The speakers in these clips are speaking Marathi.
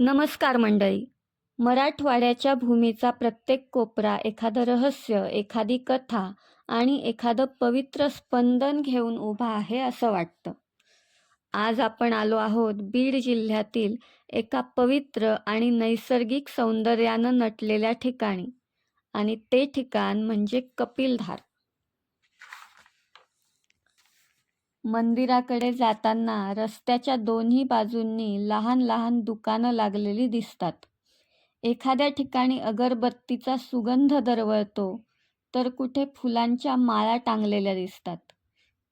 नमस्कार मंडळी. मराठवाड्याच्या भूमीचा प्रत्येक कोपरा एखादं रहस्य एखादी कथा आणि एखादं पवित्र स्पंदन घेऊन उभा आहे असं वाटतं. आज आपण आलो आहोत बीड जिल्ह्यातील एका पवित्र आणि नैसर्गिक सौंदर्यानं नटलेल्या ठिकाणी आणि ते ठिकाण म्हणजे कपिलधार. मंदिराकडे जाताना रस्त्याच्या दोन्ही बाजूंनी लहान लहान दुकानं लागलेली दिसतात. एखाद्या ठिकाणी अगरबत्तीचा सुगंध दरवळतो तर कुठे फुलांच्या माळा टांगलेल्या दिसतात.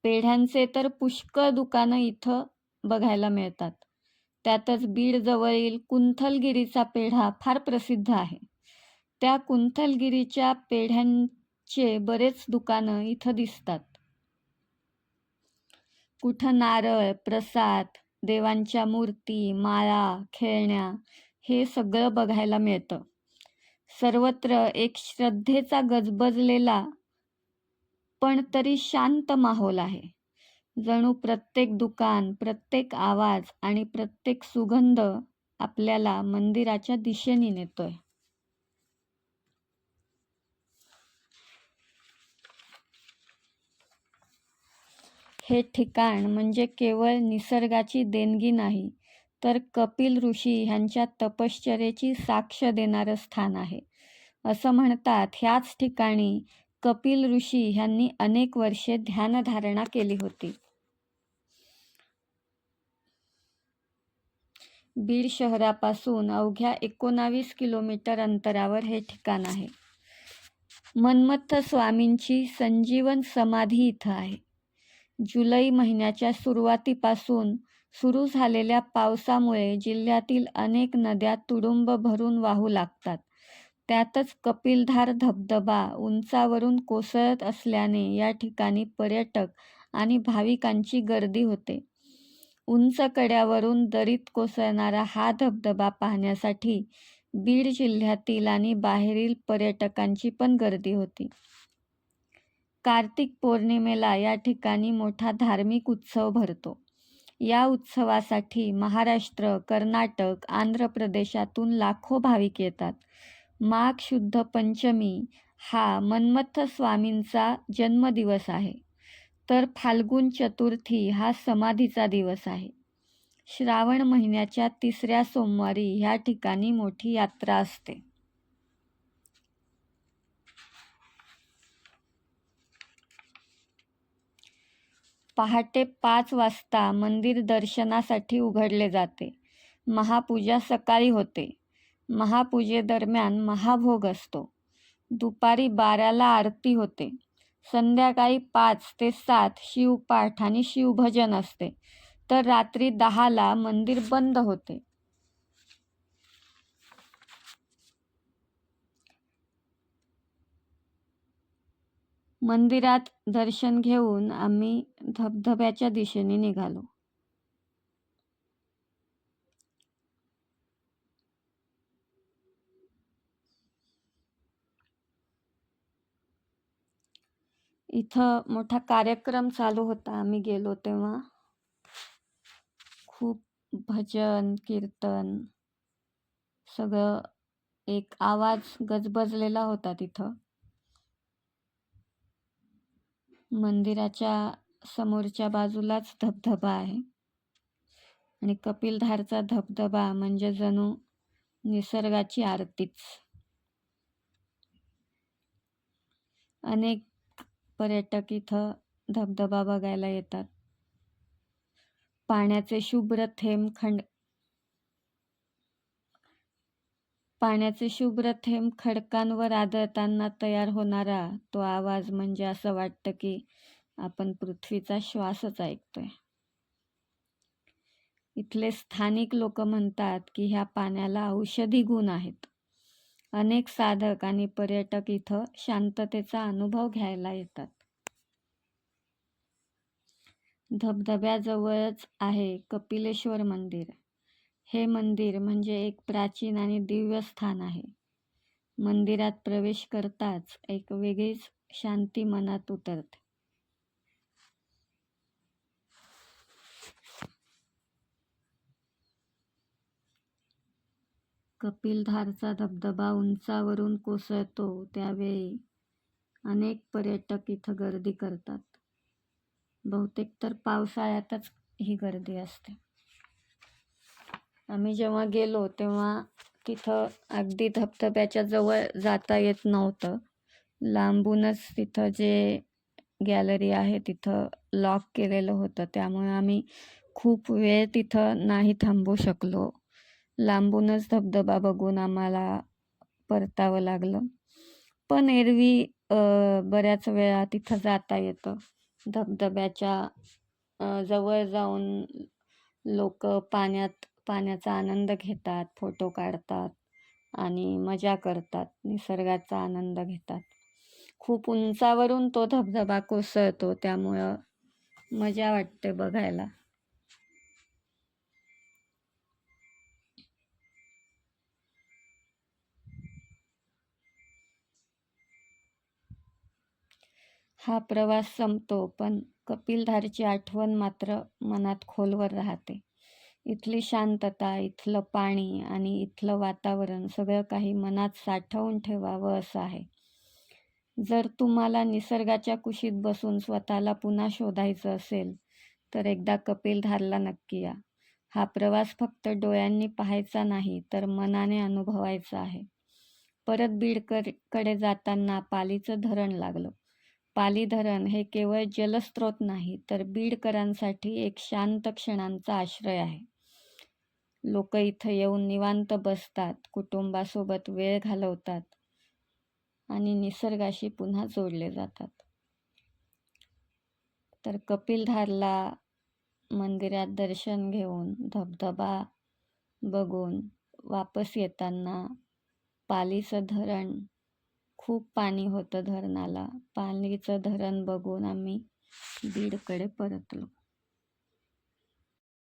पेढ्यांचे तर पुष्कळ दुकानं इथं बघायला मिळतात. त्यातच बीडजवळील कुंथलगिरीचा पेढा फार प्रसिद्ध आहे. त्या कुंथलगिरीच्या पेढ्यांचे बरेच दुकानं इथं दिसतात. कुठं नारळ प्रसाद देवांच्या मूर्ती माळा खेळण्या हे सगळं बघायला मिळतं. सर्वत्र एक श्रद्धेचा गजबजलेला पण तरी शांत माहोल आहे. जणू प्रत्येक दुकान प्रत्येक आवाज आणि प्रत्येक सुगंध आपल्याला मंदिराच्या दिशेने नेतोय. हे ठिकाण म्हणजे केवळ निसर्गाची देणगी नाही तर कपिल ऋषी ह्यांच्या तपश्चरेची साक्ष देणारं स्थान आहे. असं म्हणतात ह्याच ठिकाणी कपिल ऋषी ह्यांनी अनेक वर्षे ध्यानधारणा केली होती. बीड शहरापासून अवघ्या एकोणावीस किलोमीटर अंतरावर हे ठिकाण आहे. मन्मथ स्वामींची संजीवन समाधी इथं आहे. जुलै महिन्याच्या सुरुवातीपासून सुरू झालेल्या पावसामुळे जिल्ह्यातील अनेक नद्या तुडुंब भरून वाहू लागतात. त्यातच कपिलधार धबधबा उंचावरून कोसळत असल्याने या ठिकाणी पर्यटक आणि भाविकांची गर्दी होते. उंच कड्यावरून दरीत कोसळणारा हा धबधबा पाहण्यासाठी बीड जिल्ह्यातील आणि बाहेरील पर्यटकांची पण गर्दी होती. कार्तिक पौर्णिमेला या ठिकाणी मोठा धार्मिक उत्सव भरतो. या उत्सवासाठी महाराष्ट्र कर्नाटक आंध्र प्रदेशातून लाखो भाविक येतात. माघ शुद्ध पंचमी हा मन्मथ स्वामींचा जन्मदिवस आहे. तर फाल्गुन चतुर्थी हा समाधीचा दिवस आहे. श्रावण महिन्याच्या तिसऱ्या सोमवारी ह्या ठिकाणी मोठी यात्रा असते. पहाटे पाच वाजता मंदिर दर्शनासाठी उघडले जाते. महापूजा सकाळी होते. महापूजेदरम्यान महाभोग असतो. दुपारी बाराला आरती होते. संध्याकाळी पाच ते सात शिवपाठ आणि शिवभजन असते. तर रात्री दहाला मंदिर बंद होते. मंदिरात दर्शन घेऊन आम्ही धबधब्याच्या दिशेने निघालो. इथं मोठा कार्यक्रम चालू होता. आम्ही गेलो तेव्हा. खूप भजन कीर्तन सगळं एक आवाज गजबजलेला होता तिथं. मंदिराच्या समोरच्या बाजूलाच धबधबा आहे. आणि कपिलधारचा धबधबा म्हणजे जणू निसर्गाची आरतीच. अनेक पर्यटक इथं धबधबा बघायला येतात. पाण्याचे शुभ्र थेंब खंड पाण्याचे शुभ्र थेंब खडकांवर आदळताना तयार होणारा तो आवाज म्हणजे असं वाटतं की आपण पृथ्वीचा श्वासच ऐकतोय. इथले स्थानिक लोक म्हणतात की ह्या पाण्याला औषधी गुण आहेत. अनेक साधक आणि पर्यटक इथं शांततेचा अनुभव घ्यायला येतात. धबधब्याजवळच आहे कपिलेश्वर मंदिर. हे मंदिर म्हणजे एक प्राचीन आणि दिव्य स्थान आहे. मंदिरात प्रवेश करताच एक वेगळीच शांती मनात उतरते. कपिलधारचा धबधबा उंचावरून कोसळतो त्यावेळी अनेक पर्यटक इथं गर्दी करतात. बहुतेक तर पावसाळ्यातच ही गर्दी असते. आम्ही जेव्हा गेलो तेव्हा तिथं अगदी धबधब्याच्या जवळ जाता येत नव्हतं. लांबूनच तिथं जे गॅलरी आहे तिथं लॉक केलेलं होतं. त्यामुळे आम्ही खूप वेळ तिथं नाही थांबू शकलो. लांबूनच धबधबा बघून आम्हाला परतावं लागलं. पण एरवी बऱ्याच वेळा तिथं जाता येतं. धबधब्याच्या जवळ जाऊन लोक पाण्यात पाण्याचा आनंद घेतात फोटो काढतात आणि मजा करतात निसर्गाचा आनंद घेतात. खूप उंचावरून तो धबधबा कोसळतो त्यामुळं मजा वाटते बघायला. हा प्रवास संपतो पण कपिलधारची आठवण मात्र मनात खोलवर राहते. इथली शांतता इथलं पाणी आणि इथलं वातावरण सगळं काही मनात साठवून ठेवावं असं आहे. जर तुम्हाला निसर्गाच्या कुशीत बसून स्वतःला पुन्हा शोधायचं असेल तर एकदा कपिलधारला नक्की या. हा प्रवास फक्त डोळ्यांनी पाहायचा नाही तर मनाने अनुभवायचा आहे. परत बीडकडे जाताना पालीचं धरण लागलं. पाली धरण हे केवळ जलस्रोत नाही तर बीडकरांसाठी एक शांत क्षणांचा आश्रय आहे. लोक इथं येऊन निवांत बसतात कुटुंबासोबत वेळ घालवतात आणि निसर्गाशी पुन्हा जोडले जातात. तर कपिलधारला मंदिरात दर्शन घेऊन धबधबा बघून वापस येताना पालीचं धरण खूप पाणी होतं धरणाला. पालीचं धरण बघून आम्ही बीडकडे परतलो.